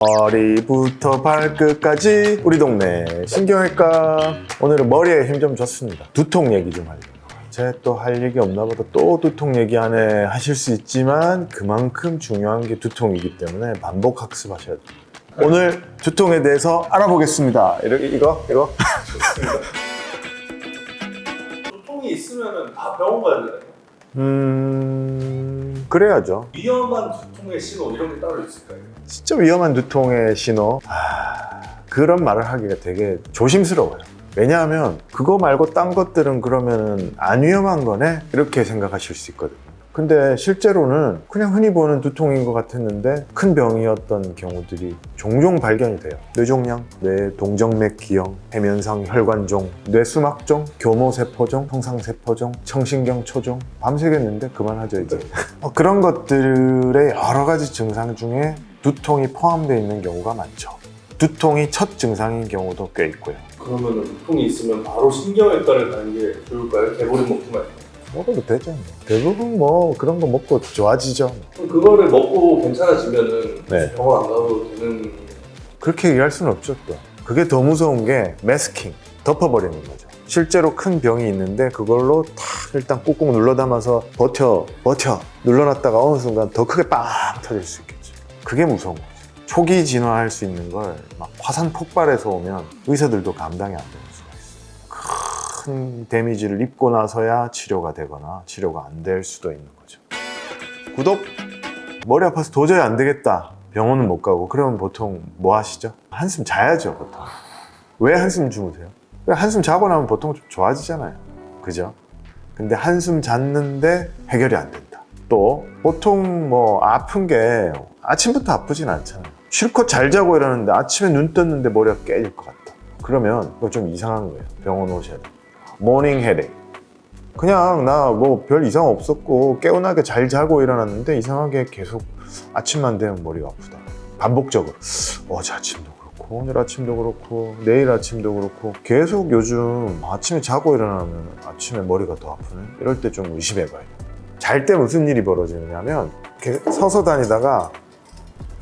머리부터 발끝까지 우리 동네 신경외과. 오늘은 머리에 힘 좀 줬습니다. 두통 얘기 좀 하려고. 제 또 할 얘기 없나 보다. 또 두통 얘기하네 하실 수 있지만 그만큼 중요한 게 두통이기 때문에 반복 학습하셔야 돼요. 오늘 두통에 대해서 알아보겠습니다. 이거 이거 이거. 두통이 있으면 다 병원 가야 되나요? 음 그래야죠. 위험한 두통의 신호 이런 게 따로 있을까요? 진짜 위험한 두통의 신호? 아, 그런 말을 하기가 되게 조심스러워요. 왜냐하면 그거 말고 딴 것들은 그러면은 안 위험한 거네? 이렇게 생각하실 수 있거든요 근데 실제로는 그냥 흔히 보는 두통인 것 같았는데 큰 병이었던 경우들이 종종 발견이 돼요 뇌종양, 뇌 동정맥 기형, 해면상 혈관종, 뇌수막종, 교모세포종, 통상세포종, 청신경 초종 밤새겠는데 그만하죠 이제 어, 그런 것들의 여러 가지 증상 중에 두통이 포함되어 있는 경우가 많죠. 두통이 첫 증상인 경우도 꽤 있고요. 그러면 두통이 있으면 바로 신경외과를 가는 게 좋을까요? 개보리 먹지 말고 먹어도 되죠. 뭐. 대부분 뭐 그런 거 먹고 좋아지죠. 그럼 그거를 먹고 괜찮아지면은 네. 병원 안 가도 되는 그렇게 얘기할 수는 없죠 또. 그게 더 무서운 게 매스킹, 덮어버리는 거죠. 실제로 큰 병이 있는데 그걸로 탁 일단 꾹꾹 눌러 담아서 버텨, 버텨 눌러놨다가 어느 순간 더 크게 빵 터질 수 있겠죠. 그게 무서운 거죠. 초기 진화할 수 있는 걸 막 화산 폭발해서 오면 의사들도 감당이 안 있어요. 큰 데미지를 입고 나서야 치료가 되거나 치료가 안 될 수도 있는 거죠. 구독! 머리 아파서 도저히 안 되겠다. 병원은 못 가고 그러면 보통 뭐 하시죠? 한숨 자야죠 보통. 왜 한숨 주무세요? 한숨 자고 나면 보통 좀 좋아지잖아요. 그죠? 근데 한숨 잤는데 해결이 안 된다. 또 보통 뭐 아픈 게 아침부터 아프진 않잖아요. 실컷 잘 자고 일어났는데 아침에 눈 떴는데 머리가 깨질 것 같다. 그러면 그거 좀 이상한 거예요. 병원 오셔야 돼요. 모닝 헤데이. 그냥 나 뭐 별 이상 없었고 깨어나게 잘 자고 일어났는데 이상하게 계속 아침만 되면 머리가 아프다. 반복적으로. 어제 아침도 그렇고 오늘 아침도 그렇고 내일 아침도 그렇고 계속 요즘 아침에 자고 일어나면 아침에 머리가 더 아프네. 이럴 때 좀 의심해봐요. 잘 때 무슨 일이 벌어지느냐면 서서 다니다가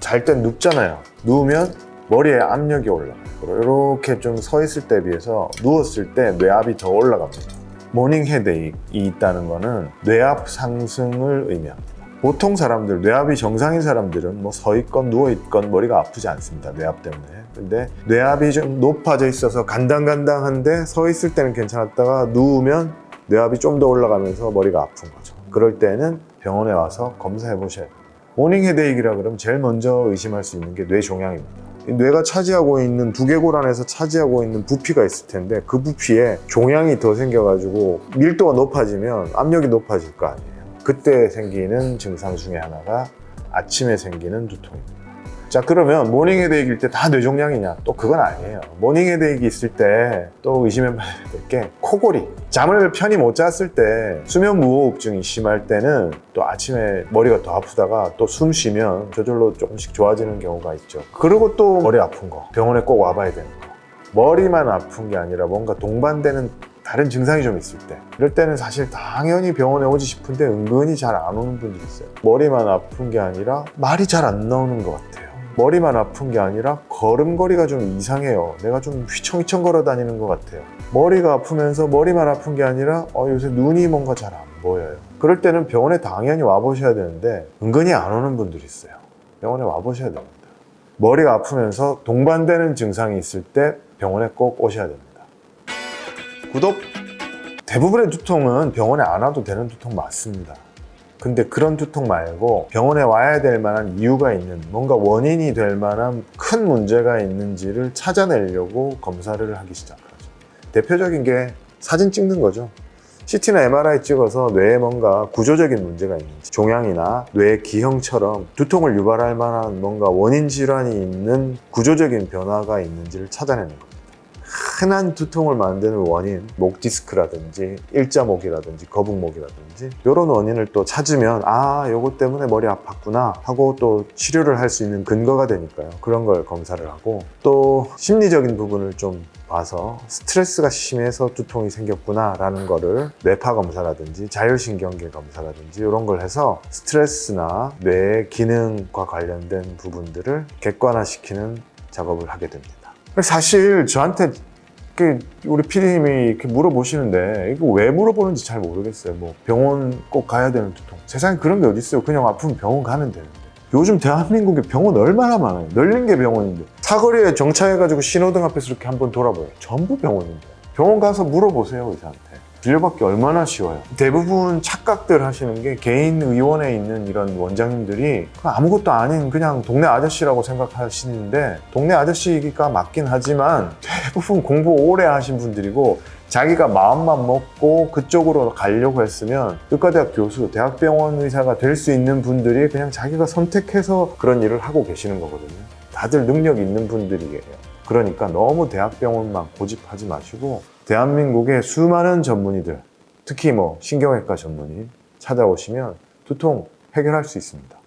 잘 때 눕잖아요. 누우면 머리에 압력이 올라가요. 이렇게 좀 서 있을 때 비해서 누웠을 때 뇌압이 더 올라갑니다. 모닝 헤데익이 있다는 거는 뇌압 상승을 의미합니다. 보통 사람들, 뇌압이 정상인 사람들은 뭐 서 있건 누워 있건 머리가 아프지 않습니다. 뇌압 때문에. 근데 뇌압이 좀 높아져 있어서 간당간당한데 서 있을 때는 괜찮았다가 누우면 뇌압이 좀 더 올라가면서 머리가 아픈 거죠. 그럴 때는 병원에 와서 검사해 보셔야 돼요. 모닝 헤데익이라 그러면 제일 먼저 의심할 수 있는 게 뇌종양입니다. 이 뇌가 차지하고 있는 두개골 안에서 차지하고 있는 부피가 있을 텐데 그 부피에 종양이 더 생겨가지고 밀도가 높아지면 압력이 높아질 거 아니에요. 그때 생기는 증상 중에 하나가 아침에 생기는 두통입니다. 자 그러면 모닝 헤데익일 때 다 뇌종양이냐? 또 그건 아니에요. 모닝 헤데익이 있을 때 또 의심해 봐야 될 게 코골이. 잠을 편히 못 잤을 때 수면 무호흡증이 심할 때는 또 아침에 머리가 더 아프다가 또 숨 쉬면 저절로 조금씩 좋아지는 경우가 있죠. 그리고 또 머리 아픈 거 병원에 꼭 와봐야 되는 거. 머리만 아픈 게 아니라 뭔가 동반되는 다른 증상이 좀 있을 때 이럴 때는 사실 당연히 병원에 오지 싶은데 은근히 잘 안 오는 분들이 있어요 머리만 아픈 게 아니라 말이 잘 안 나오는 것 같아요 머리만 아픈 게 아니라 걸음걸이가 좀 이상해요. 내가 좀 휘청휘청 걸어 다니는 것 같아요. 머리가 아프면서 머리만 아픈 게 아니라 어, 요새 눈이 뭔가 잘 안 보여요. 그럴 때는 병원에 당연히 와보셔야 되는데 은근히 안 오는 분들이 있어요. 병원에 와보셔야 됩니다. 머리가 아프면서 동반되는 증상이 있을 때 병원에 꼭 오셔야 됩니다. 구독! 대부분의 두통은 병원에 안 와도 되는 두통 맞습니다. 근데 그런 두통 말고 병원에 와야 될 만한 이유가 있는 뭔가 원인이 될 만한 큰 문제가 있는지를 찾아내려고 검사를 하기 시작하죠. 대표적인 게 사진 찍는 거죠. CT나 MRI 찍어서 뇌에 뭔가 구조적인 문제가 있는지 종양이나 뇌 기형처럼 두통을 유발할 만한 뭔가 원인 질환이 있는 구조적인 변화가 있는지를 찾아내는 겁니다. 흔한 두통을 만드는 원인, 목 디스크라든지 일자목이라든지 거북목이라든지 이런 원인을 또 찾으면 아, 요것 때문에 머리 아팠구나 하고 또 치료를 할 수 있는 근거가 되니까요. 그런 걸 검사를 하고 또 심리적인 부분을 좀 봐서 스트레스가 심해서 두통이 생겼구나라는 거를 뇌파 검사라든지 자율신경계 검사라든지 이런 걸 해서 스트레스나 뇌의 기능과 관련된 부분들을 객관화시키는 작업을 하게 됩니다. 사실 저한테 이렇게 우리 PD님이 이렇게 물어보시는데 이거 왜 물어보는지 잘 모르겠어요. 뭐 병원 꼭 가야 되는 두통. 세상에 그런 게 어디 있어요? 그냥 아프면 병원 가면 되는데. 요즘 대한민국에 병원 얼마나 많아요. 널린 게 병원인데. 사거리에 정차해가지고 신호등 앞에서 이렇게 한번 돌아봐요. 전부 병원인데. 병원 가서 물어보세요, 의사한테. 진료받기 얼마나 쉬워요. 대부분 착각들 하시는 게 개인 의원에 있는 이런 원장님들이 아무것도 아닌 그냥 동네 아저씨라고 생각하시는데 동네 아저씨가 맞긴 하지만 대부분 공부 오래 하신 분들이고 자기가 마음만 먹고 그쪽으로 가려고 했으면 의과대학 교수, 대학병원 의사가 될 수 있는 분들이 그냥 자기가 선택해서 그런 일을 하고 계시는 거거든요. 다들 능력 있는 분들이에요. 그러니까 너무 대학병원만 고집하지 마시고 대한민국의 수많은 전문의들, 특히 뭐 신경외과 전문의 찾아오시면 두통 해결할 수 있습니다.